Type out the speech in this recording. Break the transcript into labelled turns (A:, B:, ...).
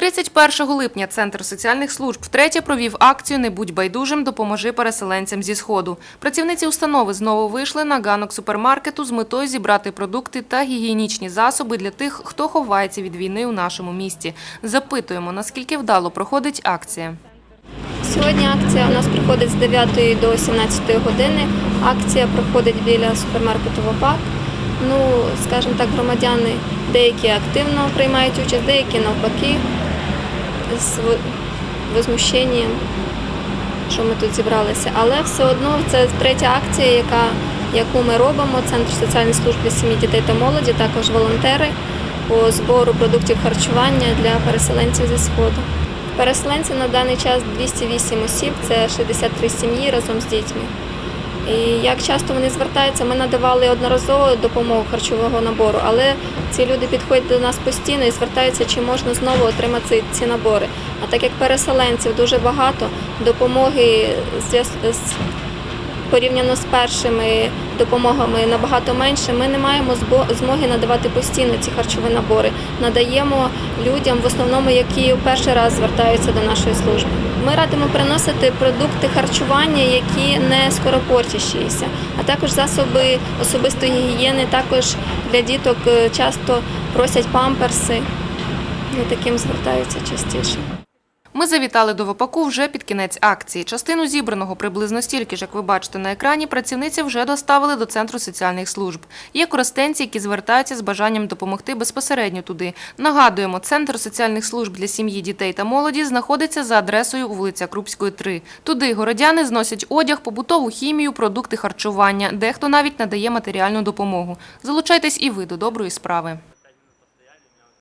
A: 31 липня Центр соціальних служб втретє провів акцію Не будь байдужим, допоможи переселенцям зі Сходу. Працівниці установи знову вийшли на ганок супермаркету з метою зібрати продукти та гігієнічні засоби для тих, хто ховається від війни у нашому місті. Запитуємо, наскільки вдало проходить акція.
B: Сьогодні акція у нас проходить з 9 до 17 години. Акція проходить біля супермаркету ВОПАК. Ну, скажімо так, громадяни деякі активно приймають участь, деякі навпаки з возмущенням, що ми тут зібралися. Але все одно це третя акція, яка, яку ми робимо. Центр соціальної служби сім'ї, дітей та молоді, також волонтери по збору продуктів харчування для переселенців зі Сходу. Переселенці на даний час 208 осіб, це 63 сім'ї разом з дітьми. І як часто вони звертаються, ми надавали одноразову допомогу харчового набору, але ці люди підходять до нас постійно і звертаються, чи можна знову отримати ці набори. А так як переселенців дуже багато, допомоги порівняно з першими допомогами набагато менше. Ми не маємо змоги надавати постійно ці харчові набори. Надаємо людям, в основному, які в перший раз звертаються до нашої служби. Ми радимо приносити продукти харчування, які не скоропортящіся, а також засоби особистої гігієни. Також для діток е, часто просять памперси. За таким звертаються частіше.
A: Ми завітали до ВПК вже під кінець акції. Частину зібраного приблизно стільки ж, як ви бачите на екрані, працівниці вже доставили до Центру соціальних служб. Є користенці, які звертаються з бажанням допомогти безпосередньо туди. Нагадуємо, Центр соціальних служб для сім'ї, дітей та молоді знаходиться за адресою вулиця Крупської, 3. Туди городяни зносять одяг, побутову хімію, продукти харчування, дехто навіть надає матеріальну допомогу. Залучайтесь і ви до доброї справи.